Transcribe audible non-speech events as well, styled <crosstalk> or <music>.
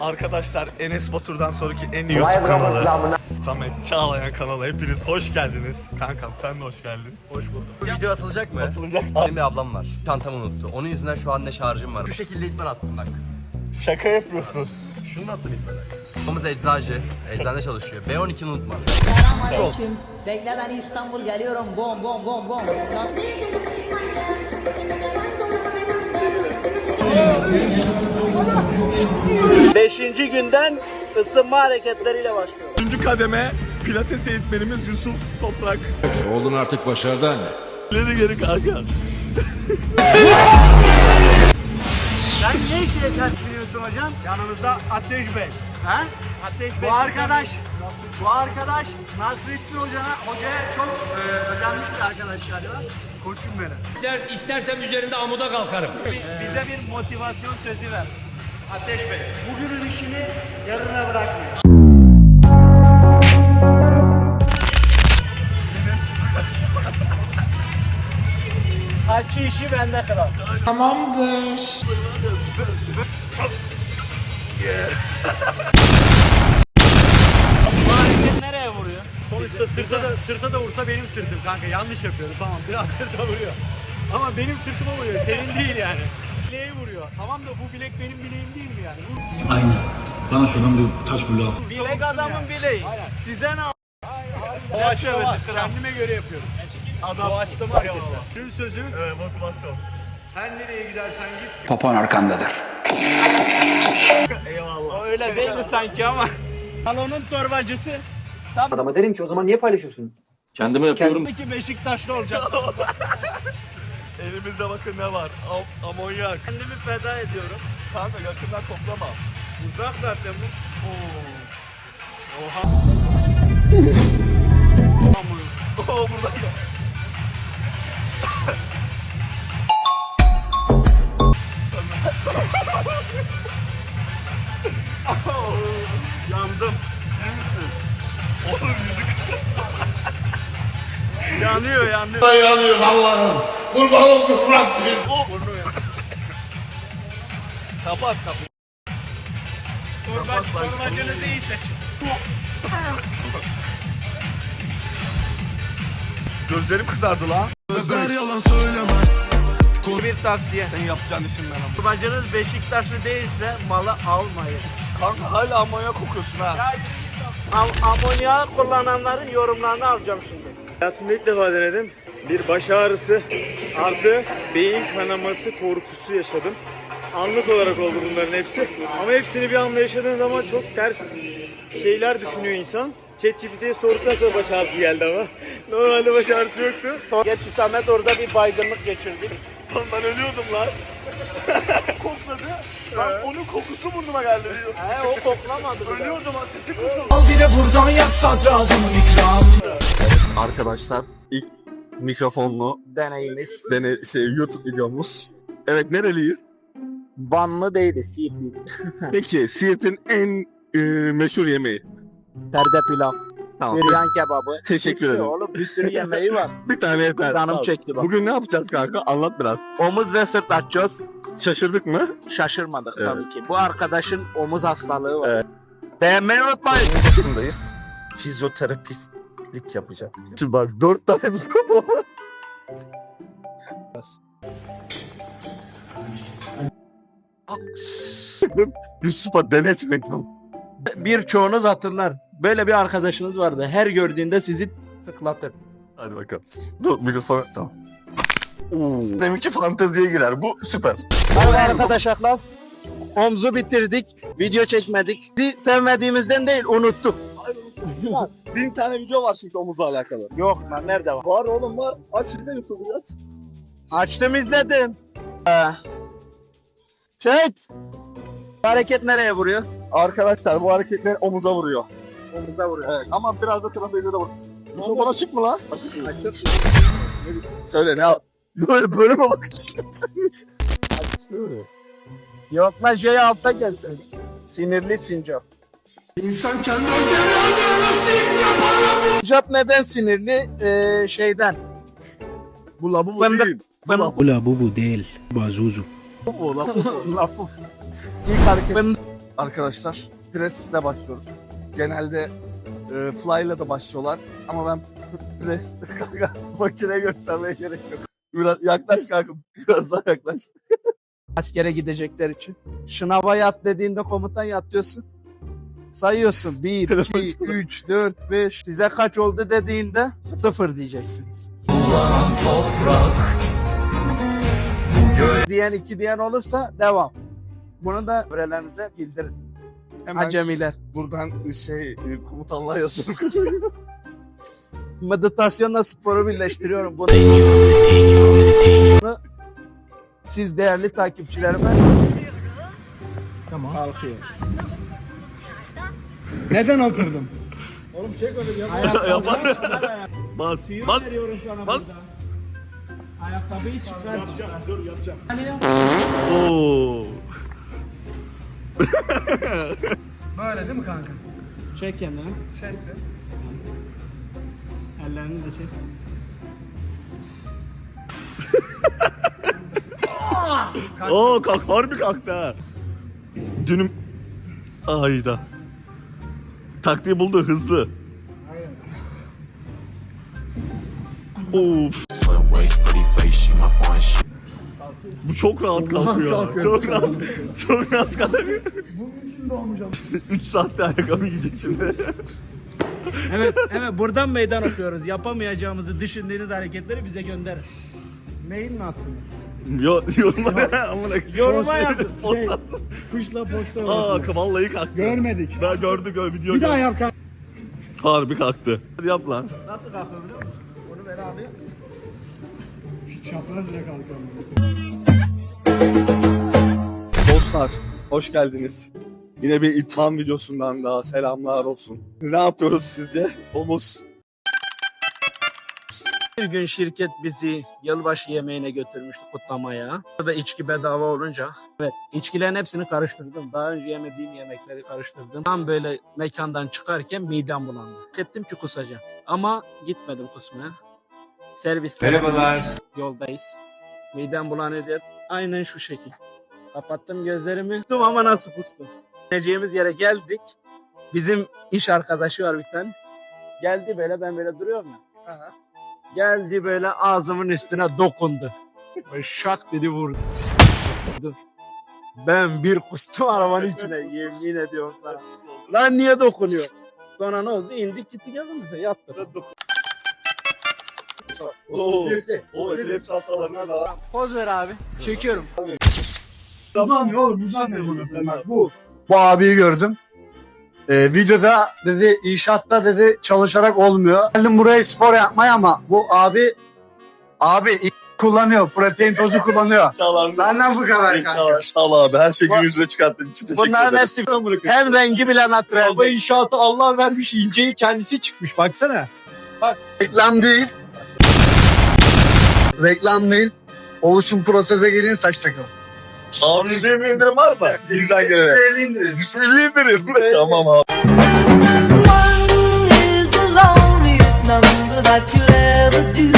Arkadaşlar Enes Batur'dan sonraki en iyi YouTube kanalı Samet Çağlayan kanalı hepiniz hoş geldiniz. Kankam sen de hoş geldin. Hoş bulduk. Bu video atılacak mı? Atılacak. Benim bir ablam var. Çantamı unuttu. Onun yüzünden şu an ne şarjım var. Şu şekilde itmen attım bak. Şaka yapıyorsun. Şunu attım itmeden. Babamız eczacı. Eczanede çalışıyor. B12'ni unutma. Selamünaleyküm. Bekle ben İstanbul geliyorum. Bom bom bom bom. Beşinci günden ısınma hareketleriyle başlıyor. Üçüncü kademe Pilates eğitmenimiz Yusuf Toprak. Oğlun artık başardı anne. İleri geri kanka. Sen ne işle ters biliyorsun hocam? Yanımızda Ateş Bey. Ha? Ateş Bey. Bu arkadaş, bu arkadaş Nasrettin Hoca'na, hocaya çok e, özenmiş bir arkadaş galiba. Koçum benim. İster, istersem üzerinde amuda kalkarım. Bi- Bize bir motivasyon sözü ver. Ateş Bey, bugünün işini yarına bırakmayın. Açı işi bende kadar. Bu hareket nereye vuruyor? Sonuçta sırta da sırta da vursa benim sırtım kanka. Yanlış yapıyorum. Tamam biraz sırta vuruyor. Ama benim sırtıma vuruyor. Senin değil yani. Bileğe vuruyor. Tamam da bu bilek benim bileğim değil mi yani? Bu Aynen. Bana şuradan bir taş bulu alsın. bilek adamın bileği. Size ne? Doğaçlama. Kendime göre yapıyorum. Adam Doğaçlama hareketler. Gün sözü Evet motivasyon. her nereye gidersen git. Papan arkandadır. Eyvallah. Öyle değil mi sanki ama. Salonun torbacısı. Adama derim ki o zaman niye paylaşıyorsun? Kendime yapıyorum. Peki Beşiktaşlı olacak. <laughs> Elimizde bakın ne var. Am amonyak. Kendimi feda ediyorum. Kanka yakından toplama. Uzak zaten bu. Oo. Oha. <laughs> Oo burada. <laughs> Yandım. Oğlum yüzük. <laughs> Yanıyor yanıyor. Yanıyor Allah'ım. Kurban oldum Rabbim. Burnu yanıyor. Kapat kapıyı. Torba, Kapat lan. torbacınızı iyi seçin. Gözlerim kızardı lan. Bir tavsiye. Sen yapacağın işin ben ama. Torbacınız Beşiktaşlı değilse malı almayın. Kanka hala amonyak kokuyorsun ha. Am amonyağı kullananların yorumlarını alacağım şimdi. Hayatımda ilk defa denedim. Bir baş ağrısı artı beyin kanaması korkusu yaşadım. Anlık olarak oldu bunların hepsi. Ama hepsini bir anda yaşadığın zaman çok ters şeyler düşünüyor insan. ChatGPT'ye sorduktan sonra baş ağrısı geldi ama. <laughs> Normalde baş ağrısı yoktu. Gerçi Samet orada bir baygınlık geçirdi. Lan ben ölüyordum lan. <laughs> Kokladı. Lan onun kokusu burnuma geldi. He o koklamadı. bile. Ölüyordum ha sesi kısıldı. Arkadaşlar ilk mikrofonlu Deneyimiz. dene şey YouTube videomuz. Evet nereliyiz? Vanlı değiliz, Siirtliyiz. Peki Siirt'in en e, meşhur yemeği. Perde pilav, Tamam. büryan kebabı. Teşekkür Bir sürü ederim. Oğlum bir sürü yemeği var. <laughs> Bir tane yeter. Canım Tamam. çekti bak. Bugün ne yapacağız kanka? Anlat biraz. Omuz ve sırt açacağız. Şaşırdık mı? Şaşırmadık Evet. tabii ki. Bu arkadaşın omuz hastalığı var. Evet. Beğenmeyi unutmayın. Fizyoterapistlik yapacağım. Şimdi bak dört tane mikrofon. Yusuf'a denetmedim. Birçoğunuz hatırlar. Böyle bir arkadaşınız vardı. Her gördüğünde sizi tıklatır. Hadi bakalım. Dur mikrofon tamam. Oo. Deminki fanteziye girer. Bu süper. Hadi arkadaşlar. Omzu bitirdik. Video çekmedik. Sizi sevmediğimizden değil unuttuk. <laughs> Bin tane video var çünkü omuzla alakalı. Yok lan nerede var? Var oğlum var. Aç izle YouTube'u biraz. Açtım izledim. Ee, Çek. Hareket nereye vuruyor? Arkadaşlar bu hareketler omuza vuruyor. Omuza vuruyor. Evet ama biraz da trafiğe de vur. Mikrofon açık mı lan? Açık. Söyle ne yap? Böyle böyle mi bakacak? Yok lan şey altta gelsin. Sinirli sincap. İnsan kendi Sincap neden sinirli? Ee, şeyden. Bu la bu bu Fındık. değil. Bu la Ula bu bu değil. Bu Azuzu. bu la bu. Lafı. İlk hareket. arkadaşlar. Press'le başlıyoruz. Genelde e, fly'la da başlıyorlar. Ama ben press <laughs> kanka makine göstermeye gerek yok. Biraz yaklaş kanka. Biraz daha yaklaş. <laughs> Askere gidecekler için. Şınava yat dediğinde komutan yat diyorsun. Sayıyorsun. 1, 2, 3, 4, 5. Size kaç oldu dediğinde 0 diyeceksiniz. diyen 2 diyen olursa devam. Bunu da öğrelerinize bildirin. Hemen Acemiler. buradan şey e, komutanlığa yazıyorum. <laughs> Meditasyonla sporu birleştiriyorum. Bunu, siz değerli takipçilerime Tamam. Kalkıyor. Neden oturdum? Yapar. <laughs> Bas. Bas. veriyorum sana Bas. burada. Ayakkabıyı çıkar. Yapacağım, Dur yapacağım. Oo. Böyle değil mi kanka? Çek kendini. Çektim. Ellerini de çek. Oo kalk harbi kalktı ha. Dünüm ayda. Taktiği buldu hızlı. Of. Bu çok rahat kalkıyor. Çok rahat. Çok rahat kalkıyor. Bunun için doğmayacağım. 3 saatte ayakkabı giyecek şimdi. Evet, evet buradan meydan okuyoruz. Yapamayacağımızı düşündüğünüz hareketleri bize gönderin. Mail mi atsın? Yo, yorumlara amına. Yoruma. Post Şey. Kuşla posta Aa vallahi kalktı. Görmedik. Ben gördük gör video. Bir daha gördüm. yap kanka. Harbi kalktı. Hadi yap lan. Nasıl kalkıyor biliyor musun? Onu böyle alıyor. Çapraz bile kalkıyor. Dostlar hoş geldiniz. Yine bir itman videosundan daha selamlar olsun. Ne yapıyoruz sizce? Omuz. Bir gün şirket bizi yılbaşı yemeğine götürmüştü kutlamaya. Burada içki bedava olunca. Evet içkilerin hepsini karıştırdım. Daha önce yemediğim yemekleri karıştırdım. Tam böyle mekandan çıkarken midem bulandı. Ettim ki kusacağım. Ama gitmedim kusmaya. Servis. Merhabalar. Yoldayız. Midem bulanıyor diye. Aynen şu şekil. Kapattım gözlerimi. Kustum ama nasıl kustum. Gideceğimiz yere geldik. Bizim iş arkadaşı var bir tane. Geldi böyle ben böyle duruyorum ya. Geldi böyle ağzımın üstüne dokundu. Böyle şak dedi vurdu. Ben bir kustum arabanın içine yemin ediyorum sana. Lan niye dokunuyor? Sonra ne oldu? İndik gittik evimize yattık. Oo. O epilepsi hastalarına da. Poz ver abi. Çekiyorum. Uzanmıyor oğlum uzanmıyor bunu. Bu. Bu abiyi gördüm. Ee, videoda dedi inşaatta dedi çalışarak olmuyor. Geldim buraya spor yapmaya ama bu abi abi kullanıyor. Protein tozu kullanıyor. <laughs> Benden bu kadar kanka. İnşallah. Abi her şeyi yüzüne çıkarttığın için teşekkür Bunların hepsi hem rengi bile natürel. Baba inşaatı Allah vermiş inceyi kendisi çıkmış baksana. Reklam değil. Reklam değil. Oluşum proteze gelin saç takım. Abi yüzde yirmi indirim var mı? Bizden gelene. Yüzde indirim. Yüzde elli indirim. <laughs> Tamam abi. One is the loneliest number that you'll ever do.